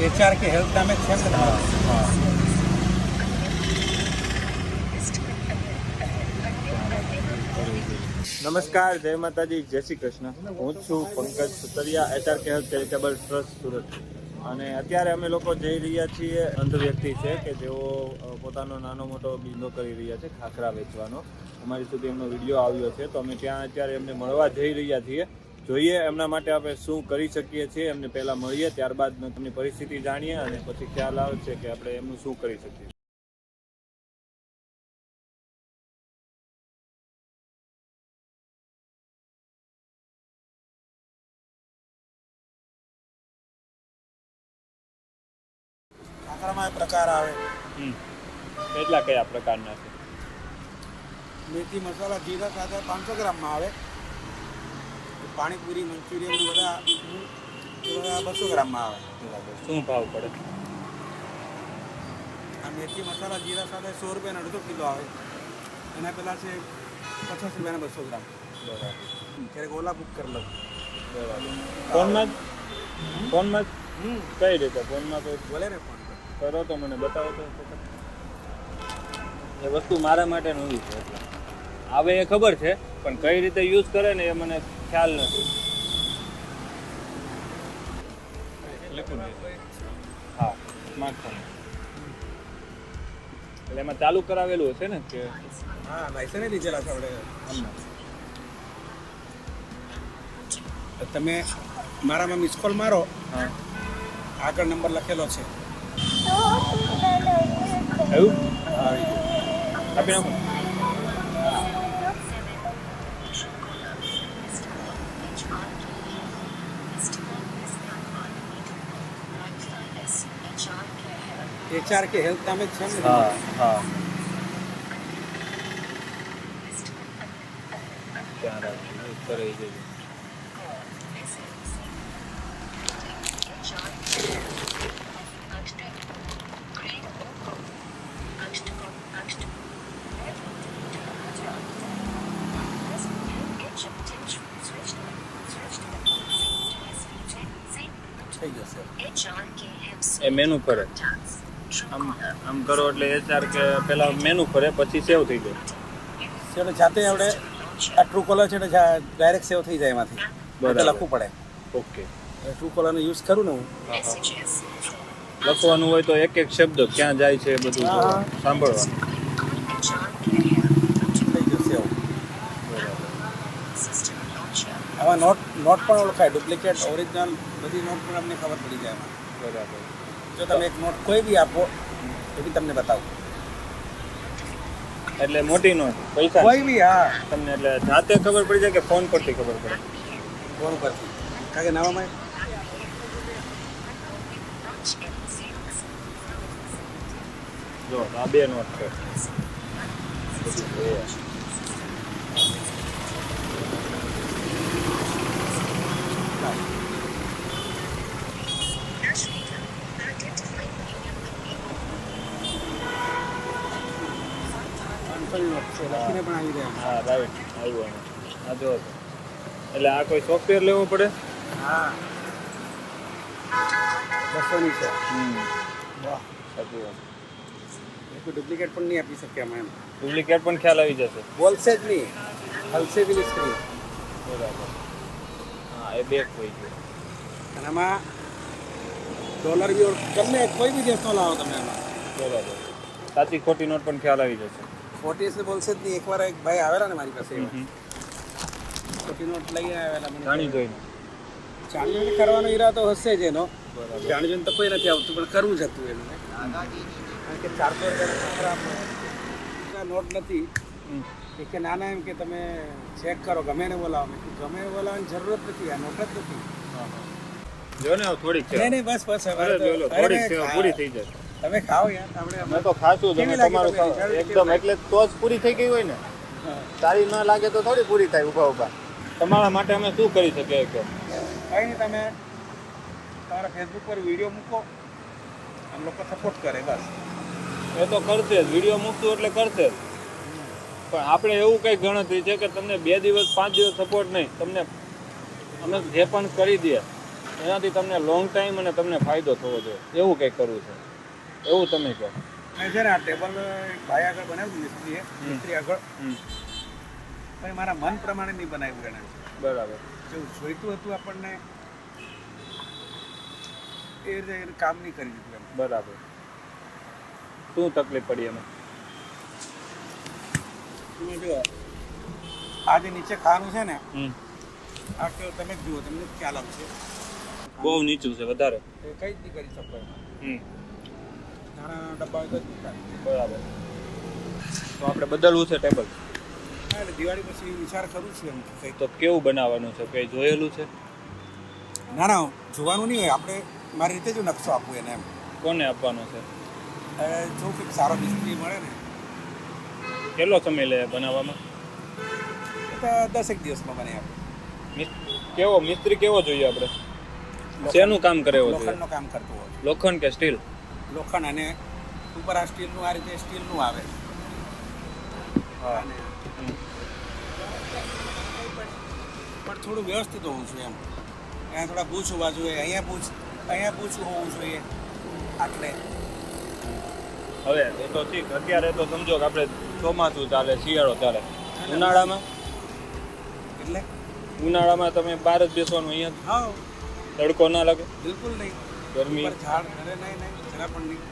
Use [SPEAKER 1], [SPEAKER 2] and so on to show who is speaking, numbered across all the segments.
[SPEAKER 1] HR K health તમે છે ને
[SPEAKER 2] નમસ્કાર, જય માતાજી, જય શ્રી કૃષ્ણ. હું છું Pankaj Sutaria HR K health charitable trust Surat. અને અત્યારે અમે લોકો જઈ રહ્યા છીએ અંધ વ્યક્તિ છે કે જેઓ પોતાનો નાનો મોટો ધંધો કરી રહ્યા છે, ખાખરા વેચવાનો. અમારી સુધી એમનો વીડિયો આવ્યો છે, તો અમે ત્યાં અત્યારે એમને મળવા જઈ રહ્યા છીએ. જોઈએ એમના માટે આપણે શું કરી શકીએ છીએ એમને પહેલાં મળીએ ત્યારબાદ તેમની પરિસ્થિતિ જાણીએ અને પછી ખ્યાલ આવે છે કે આપણે એમનું શું કરી શકીએ.
[SPEAKER 1] એ પ્રકાર આવે.
[SPEAKER 2] હમ. કેટલા કયા પ્રકારના છે?
[SPEAKER 1] મેથી મસાલા જીરા સાથે પાંચસો ગ્રામમાં આવે. પાણીપુરી મંચુરિયન બધા બધા બસો ગ્રામમાં આવે.
[SPEAKER 2] શું ભાવ પડે?
[SPEAKER 1] આ મેથી મસાલા જીરા સાથે સો રૂપિયાનો અડધો કિલો આવે. એના પહેલાં છે પચાસ રૂપિયાના બસો ગ્રામ.
[SPEAKER 2] બરાબર.
[SPEAKER 1] ક્યારેક ઓલા બુક કરી લઉં.
[SPEAKER 2] બરાબર. ફોનમાં ફોનમાં
[SPEAKER 1] હમ.
[SPEAKER 2] કઈ રીતે? ફોનમાં તો
[SPEAKER 1] બોલે ને ફોન
[SPEAKER 2] કરો તો મને બતાવો તો. એ વસ્તુ મારા માટે નવી છે એટલે. આવે એ ખબર છે પણ કઈ રીતે યુઝ કરે ને એ મને ખ્યાલ નથી. હા સ્માર્ટફોન એટલે એમાં ચાલુ કરાવેલું હશે ને કે?
[SPEAKER 1] હા લાયસન્સ લીધેલા છે આપણે. તમે મારામાં મિસ કોલ મારો.
[SPEAKER 2] હા.
[SPEAKER 1] આગળ નંબર લખેલો છે.
[SPEAKER 2] એવું?
[SPEAKER 1] હા
[SPEAKER 2] આપી નાખો.
[SPEAKER 1] એચઆર કે હેલ્થ તમે છે ને
[SPEAKER 2] હા હા.
[SPEAKER 1] થઈ જશે.
[SPEAKER 2] એ મેનુ પર આમ આમ કરો એટલે એચઆર કે પેલા મેનુ ફરે પછી સેવ થઈ જાય.
[SPEAKER 1] એટલે જાતે આપણે આ ટ્રુ કોલર છે એટલે ડાયરેક્ટ સેવ થઈ જાય એમાંથી.
[SPEAKER 2] બરાબર.
[SPEAKER 1] લખવું પડે.
[SPEAKER 2] ઓકે.
[SPEAKER 1] ટ્રુ કોલરનો યુઝ કરું ને હું?
[SPEAKER 2] લખવાનું હોય તો એક એક શબ્દ ક્યાં જાય છે એ બધું. સાંભળવાનું.
[SPEAKER 1] થઈ જશે સેવ આવા નોટ નોટ પણ ઓળખાય. ડુપ્લિકેટ ઓરિજિનલ બધી નોટ પણ અમને ખબર પડી જાય એમાં.
[SPEAKER 2] બરાબર.
[SPEAKER 1] જો તમે એક નોટ કોઈ બી આપો એ બી તમને બતાવું.
[SPEAKER 2] એટલે મોટી નોટ પૈસા.
[SPEAKER 1] કોઈ બી હા.
[SPEAKER 2] તમને એટલે જાતે ખબર પડી જાય કે ફોન પરથી ખબર પડે.
[SPEAKER 1] ફોન પરથી. કારણ કે નાવામાં
[SPEAKER 2] જો આ બે નોટ છે બધું એ.
[SPEAKER 1] પાંચસોની નોટ છે લખીને પણ આવી જાય
[SPEAKER 2] હા રાઈટ આવ્યું એમાં. આ જો એટલે આ કોઈ સોફ્ટવેર લેવું પડે?
[SPEAKER 1] હા. બસોની છે. વાહ.
[SPEAKER 2] સાચી વાત.
[SPEAKER 1] ડુપ્લિકેટ પણ નહીં આપી શકીએ અમે એમ.
[SPEAKER 2] ડુપ્લિકેટ પણ ખ્યાલ આવી જશે.
[SPEAKER 1] બોલશે જ નહીં. હલશે બી નહીં સ્ક્રીન
[SPEAKER 2] બરાબર. હા એ બેક હોય છે
[SPEAKER 1] અને આમાં ડોલર બી ગમે કોઈ બી દેશનો લાવો તમે એમાં
[SPEAKER 2] બરાબર. સાચી ખોટી નોટ પણ ખ્યાલ આવી જશે.
[SPEAKER 1] ખોટી છે બોલશે જ નહીં. એકવાર એક ભાઈ આવેલા ને મારી પાસે. ખોટી નોટ લઈને આવેલા
[SPEAKER 2] જાણી જોઈને.
[SPEAKER 1] જાણ્યું કરવાનો ઈરાદો હશે જ એનો.
[SPEAKER 2] બરાબર.
[SPEAKER 1] જોઈને તો કોઈ નથી આવતું પણ કરવું જ હતું એમને કારણ કે ચારસો રૂપિયા નોટ નથી. એ કે નાના એમ કે તમે ચેક કરો ગમે ને બોલાવો. મેં ગમે બોલાવવાની જરૂરત નથી આ નોટ જ નથી.
[SPEAKER 2] જો ને થોડીક છે.
[SPEAKER 1] નહીં નહીં બસ બસ હવે
[SPEAKER 2] પૂરી થઈ જશે
[SPEAKER 1] તમે ખાઓ યાર આપણે
[SPEAKER 2] મેં તો ખાશું તમે તમારું એકદમ એટલે તો જ પૂરી થઈ ગઈ હોય ને. સારી ન લાગે તો થોડી પૂરી થાય ઊભા ઊભા. તમારા માટે અમે શું કરી શકીએ કે
[SPEAKER 1] કંઈ નહીં તમે તમારા ફેસબુક પર વીડિયો મૂકો. આમ લોકો સપોર્ટ કરે બસ.
[SPEAKER 2] એ તો કરશે જ. વીડિયો મૂકશું એટલે કરશે જ. પણ આપણે એવું કંઈ ગણતરી છે કે તમને બે દિવસ પાંચ દિવસ સપોર્ટ નહીં. તમને અમે જે પણ કરી દઈએ એનાથી તમને લોંગ ટાઈમ અને તમને ફાયદો થવો જોઈએ. એવું કંઈક કરવું છે? એવું તમે કહો.
[SPEAKER 1] મેં છે ને આ ટેબલ ભાઈ આગળ બનાવ્યું મિસ્ત્રીએ મિસ્ત્રી આગળ.
[SPEAKER 2] હમ,
[SPEAKER 1] પણ મારા મન પ્રમાણે નહીં બનાવ્યું એને.
[SPEAKER 2] બરાબર.
[SPEAKER 1] જેવું જોઈતું હતું આપણને એ રીતે કામ નહીં કરી દીધું એમ.
[SPEAKER 2] બરાબર. શું તકલીફ પડી એમાં?
[SPEAKER 1] તમે જુઓ આ જે નીચે ખાવાનું છે ને
[SPEAKER 2] હમ.
[SPEAKER 1] આ કે તમે જુઓ તમને જ ખ્યાલ આવશે.
[SPEAKER 2] બહુ નીચું છે વધારે.
[SPEAKER 1] કઈ જ નહીં કરી શકો એમાં.
[SPEAKER 2] હમ.
[SPEAKER 1] નાના ડબ્બા હોય તો જ
[SPEAKER 2] બરાબર. તો આપણે બદલવું છે ટેબલ.
[SPEAKER 1] એટલે દિવાળી પછી વિચાર કરું છું એમ. કંઈક.
[SPEAKER 2] તો કેવું બનાવવાનું છે? કંઈ જોયેલું છે?
[SPEAKER 1] ના ના જોવાનું નહીં હોય. આપણે મારી રીતે જ નકશો આપવું એને એમ.
[SPEAKER 2] કોને આપવાનો છે?
[SPEAKER 1] જો કંઈક સારો મિસ્ત્રી મળે ને.
[SPEAKER 2] કેટલો સમય લે બનાવવામાં?
[SPEAKER 1] દસેક દિવસમાં બને આપે.
[SPEAKER 2] મિસ- કેવો મિસ્ત્રી કેવો જોઈએ આપણે? શેનું કામ કરે
[SPEAKER 1] લોખંડનું કામ કરતું હોય.
[SPEAKER 2] લોખંડ કે સ્ટીલ?
[SPEAKER 1] લોખંડ અને ઉપર આ સ્ટીલનું આ રીતે સ્ટીલનું આવે. અને પણ થોડું વ્યવસ્થિત હોવું જોઈએ એમ. અહીંયા થોડા બૂચ હોવા જોઈએ. અહીંયા બૂચ અહીંયા બૂચ હોવું જોઈએ. આટલે.
[SPEAKER 2] હવે એ તો ઠીક. અત્યારે તો સમજો કે આપણે ચોમાસું ચાલે શિયાળો ચાલે. ઉનાળામાં?
[SPEAKER 1] એટલે?
[SPEAKER 2] ઉનાળામાં તમે બહાર જ બેસવાનું અહીંયા
[SPEAKER 1] હા.
[SPEAKER 2] તડકો ના લાગે?
[SPEAKER 1] બિલકુલ નહીં.
[SPEAKER 2] ગરમી?
[SPEAKER 1] ઝાડ નહીં નહીં. જરા પણ નહીં.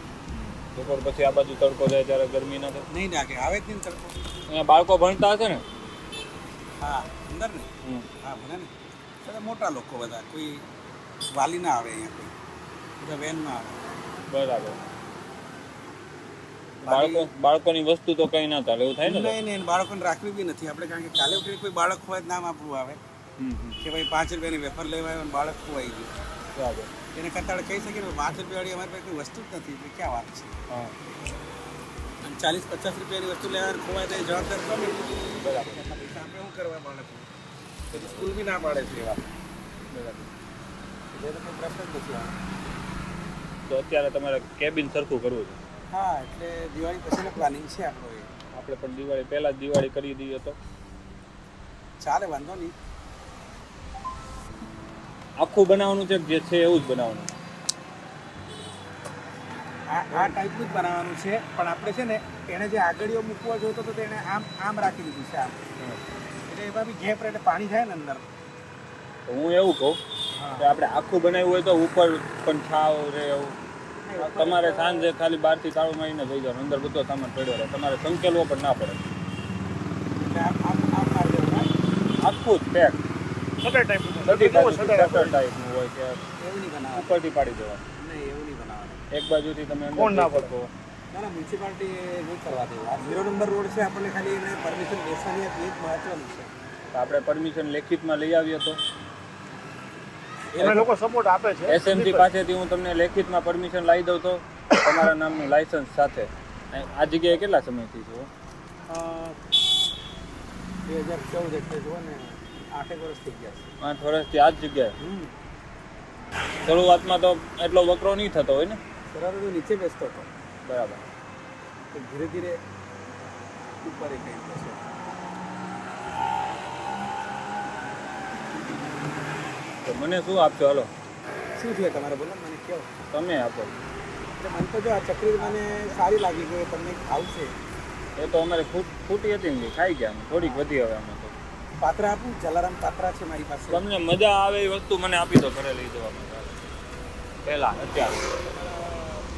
[SPEAKER 2] બપોર પછી આ બાજુ તડકો જાય ત્યારે ગરમી ના થાય.
[SPEAKER 1] નહીં લાગે આવે જ નહીં તડકો.
[SPEAKER 2] અહીંયા બાળકો ભણતા હશે ને?
[SPEAKER 1] હા અંદર ને. હા ભણે ને. બધા મોટા લોકો બધા કોઈ વાલી ના આવે અહીંયા કોઈ. બધા વેનમાં આવે.
[SPEAKER 2] બરાબર. બાળકો બાળકોની વસ્તુ તો કઈ ના ચાલે એવું થાય ને?
[SPEAKER 1] નહીં નહીં બાળકોને રાખવી બી નથી. આપણે કારણ કે કાલે કોઈ બાળક હોય નામ આપણું આવે. કે ભાઈ પાંચ રૂપિયાની વેફર લેવાય અને બાળક ખોવાઈ ગયું. એને કરતાં આપણે કહી શકીએ કે પાંચ રૂપિયાવાળી અમારી પાસે કોઈ વસ્તુ જ નથી. એટલે ક્યાં વાત છે?
[SPEAKER 2] હા.
[SPEAKER 1] અને ચાલીસ પચાસ રૂપિયાની વસ્તુ લેવા ખોવાય તો જવાબદાર કોણ
[SPEAKER 2] બરાબર.
[SPEAKER 1] એટલા પૈસા આપણે શું કરવા બાળક પછી સ્કૂલ બી ના પાડે છે એવા.
[SPEAKER 2] બરાબર.
[SPEAKER 1] એટલે તો કોઈ પ્રશ્ન જ નથી આવતો.
[SPEAKER 2] તો અત્યારે તમારે કેબિન સરખું કરવું છે?
[SPEAKER 1] હા એટલે દિવાળી પછીનો પ્લાનિંગ છે આપણો એ.
[SPEAKER 2] આપણે પણ દિવાળી પહેલા જ દિવાળી કરી દઈએ તો
[SPEAKER 1] ચાલે વાંધો નહીં.
[SPEAKER 2] આખું બનાવવાનું છે જે છે એવું જ બનાવવાનું?
[SPEAKER 1] આ આ ટાઈપનું જ બનાવવાનું છે પણ આપણે છે ને એણે જે આગળીઓ મૂકવા જોતો તો તેણે આમ આમ રાખી દીધું છે આમ. એટલે એમાં બી ગેપ એટલે પાણી થાય ને અંદર.
[SPEAKER 2] તો હું એવું કહું કે આપણે આખું બનાવ્યું હોય તો ઉપર પણ છાવ રહે એવું. તમારે સાંજે ખાલી બહારથી તાળું મારીને જઈ જવાનું અંદર બધો સામાન પડ્યો રહે. તમારે સંકેલવો પણ ના પડે. આખું જ પેક
[SPEAKER 3] ટાઈપનું
[SPEAKER 2] શટર ટાઈપનું હોય કે
[SPEAKER 1] એવું નહીં બનાવવાનું.
[SPEAKER 2] ઉપરથી પાડી દેવાનું.
[SPEAKER 1] નહીં એવું નહીં બનાવવાનું.
[SPEAKER 2] એક બાજુથી તમે
[SPEAKER 3] કોણ ના
[SPEAKER 2] પડતો.
[SPEAKER 1] ના ના મ્યુનિસિપાલિટી નહીં કરવા દેવું. આ ઝીરો નંબર રોડ છે આપણને ખાલી એને પરમિશન બેસવાની હતી એ જ મહત્વનું છે.
[SPEAKER 2] તો આપણે પરમિશન લેખિતમાં લઈ આવીએ તો.
[SPEAKER 3] અમે લોકો સપોર્ટ આપે છે.
[SPEAKER 2] એસએમસી પાસેથી હું તમને લેખિતમાં પરમિશન લાવી દઉં તો તમારા નામનું લાયસન્સ સાથે. આ જગ્યાએ કેટલા સમયથી છો?
[SPEAKER 1] બે હજાર ચૌદ એટલે જુઓ ને. આઠેક વર્ષ થઈ ગયા છે.
[SPEAKER 2] આઠ વર્ષથી આ જ જગ્યાએ? શરૂઆતમાં તો એટલો વકરો નહીં થતો હોય ને?
[SPEAKER 1] સરળ નીચે બેસતો હતો.
[SPEAKER 2] બરાબર.
[SPEAKER 1] તો ધીરે ધીરે ઉપર કઈ
[SPEAKER 2] તો મને શું આપશો? હાલો.
[SPEAKER 1] શું છે તમારે? બોલો મને કહો.
[SPEAKER 2] તમે આપો.
[SPEAKER 1] એટલે મને તો જો આ ચકરી મને સારી લાગી કે તમને આવશે.
[SPEAKER 2] એ તો અમારે ફૂટ ફૂટી હતી ને ખાઈ ગયા થોડીક વધી હવે અમે.
[SPEAKER 1] પાત્રા આપું? જલારામ પાત્રા છે મારી પાસે.
[SPEAKER 2] તમને મજા આવે એ વસ્તુ મને આપી દો ઘરે લઈ જવા માટે. પહેલા અત્યારે.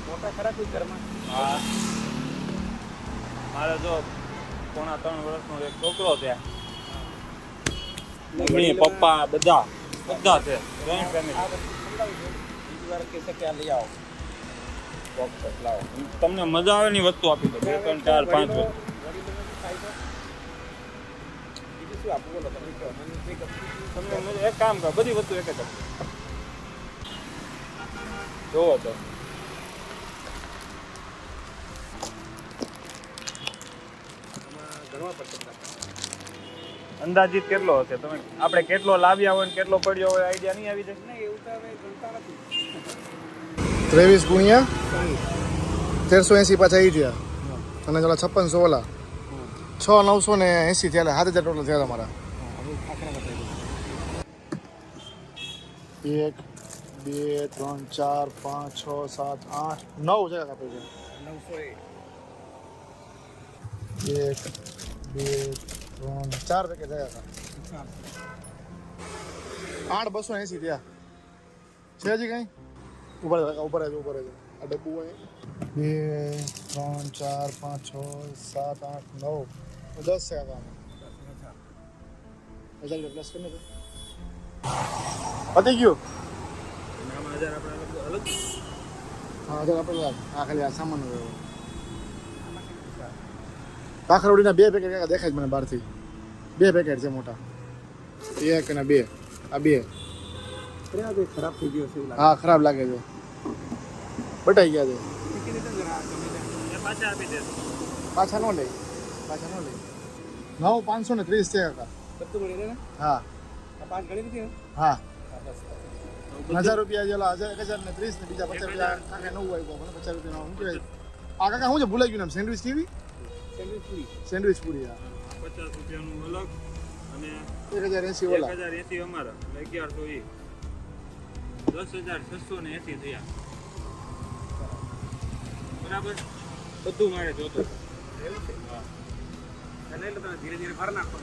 [SPEAKER 1] મોટા ખરા કોઈ ઘરમાં?
[SPEAKER 2] હા. મારે જો પોણા ત્રણ વર્ષનો એક છોકરો છે. મમ્મી પપ્પા બધા બધા છે. જોઈન્ટ ફેમિલી
[SPEAKER 1] બીજી વાર કહેશે કે આ લઈ આવો.
[SPEAKER 2] તમને મજા આવે ની વસ્તુ આપી દો. બે ત્રણ ચાર પાંચ વસ્તુ
[SPEAKER 1] વડીલોને બી થાય તો બીજું શું આપવું બોલો તમે કહો. મને જે
[SPEAKER 2] તમને મજા- એક કામ કરો બધી વસ્તુ એક જ જોવો તો. અંદાજિત કેટલો હશે? તમે આપણે કેટલો લાવ્યા હોય ને કેટલો પડ્યો હોય આઈડિયા નહીં આવી જાય?
[SPEAKER 1] એવું તો હવે ગણતા નથી.
[SPEAKER 4] ત્રેવીસ ગુણ્યા તેરસો એંસી પાછા આવી ગયા. અને પેલા છપ્પનસો ઓલા છ નવસો ને એંસી થયા એટલે સાત હજાર ટોટલ થયા તમારા
[SPEAKER 1] હવે આખરા બતાવી દઉં
[SPEAKER 4] એક બે ત્રણ ચાર પાંચ છ સાત આઠ નવ જગ્યા કાપે છે
[SPEAKER 1] નવસો એક
[SPEAKER 4] એક બે ત્રણ ચાર પેકેટ જગ્યા કાપે આઠ બસો એંસી થયા છે હજી કઈ ઉપર રહે ઉપર રહેજો ઉપર રહેજો આ ડબ્બુ હોય બે ત્રણ ચાર પાંચ છ સાત આઠ નવ દસ છે કામ હજાર પ્લસ કરીને પતી ગયું
[SPEAKER 2] આમાં હજાર આપણે અલગ.
[SPEAKER 4] હા હજાર આપણે આ ખાલી આ સામાન કાખરવડીના બે પેકેટ કાકા દેખાય જ મને બહારથી. બે પેકેટ છે મોટા. એક અને બે. આ બે.
[SPEAKER 1] ખરાબ થઈ ગયો છે
[SPEAKER 4] હા ખરાબ લાગે છે. બટાઈ ગયા છે.
[SPEAKER 2] પાછા આપી દે.
[SPEAKER 4] ન લે. પાછા ન નવ પાંચસો ને ત્રીસ છે કાકા
[SPEAKER 1] બધું મળી ને?
[SPEAKER 4] હા.
[SPEAKER 1] આ પાંચ ગણી દીધી
[SPEAKER 4] હા. હજાર રૂપિયા જેલા હજાર એક હજાર ને ત્રીસ ને બીજા પચાસ રૂપિયા કાંઈ નવું આવ્યું મને પચાસ રૂપિયા શું કહેવાય. આ કાકા શું છે? ભૂલાઈ ગયું નામ સેન્ડવિચ કેવી?
[SPEAKER 1] સેન્ડવિચ પૂરી.
[SPEAKER 4] સેન્ડવિચ પૂરી હા.
[SPEAKER 2] પચાસ રૂપિયાનું અલગ અને
[SPEAKER 4] એક હજાર એંસી
[SPEAKER 2] એક હજાર એસી અમારા અગિયારસો એ દસ હજાર છસો ને એસી થયા. બરાબર? બધું મારે જોતું.
[SPEAKER 1] એવું છે
[SPEAKER 2] હા
[SPEAKER 1] એટલે લો તમે ધીરે ધીરે ભર
[SPEAKER 2] નાખો.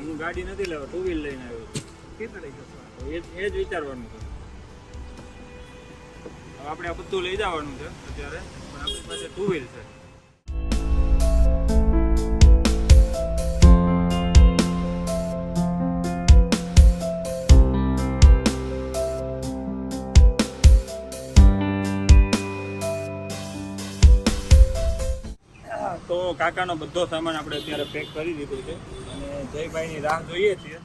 [SPEAKER 2] હું ગાડી નથી લેવા ટુ વ્હીલ લઈને આવ્યો
[SPEAKER 1] કેટલા લઈ જશો?
[SPEAKER 2] એ જ વિચારવાનું છે. આપણે આ બધું લઈ જવાનું છે અત્યારે પણ આપણી પાસે ટુ વ્હીલ છે. તો કાકાનો બધો સામાન આપણે અત્યારે પેક કરી દીધો છે. અને જયભાઈની રાહ જોઈએ છીએ.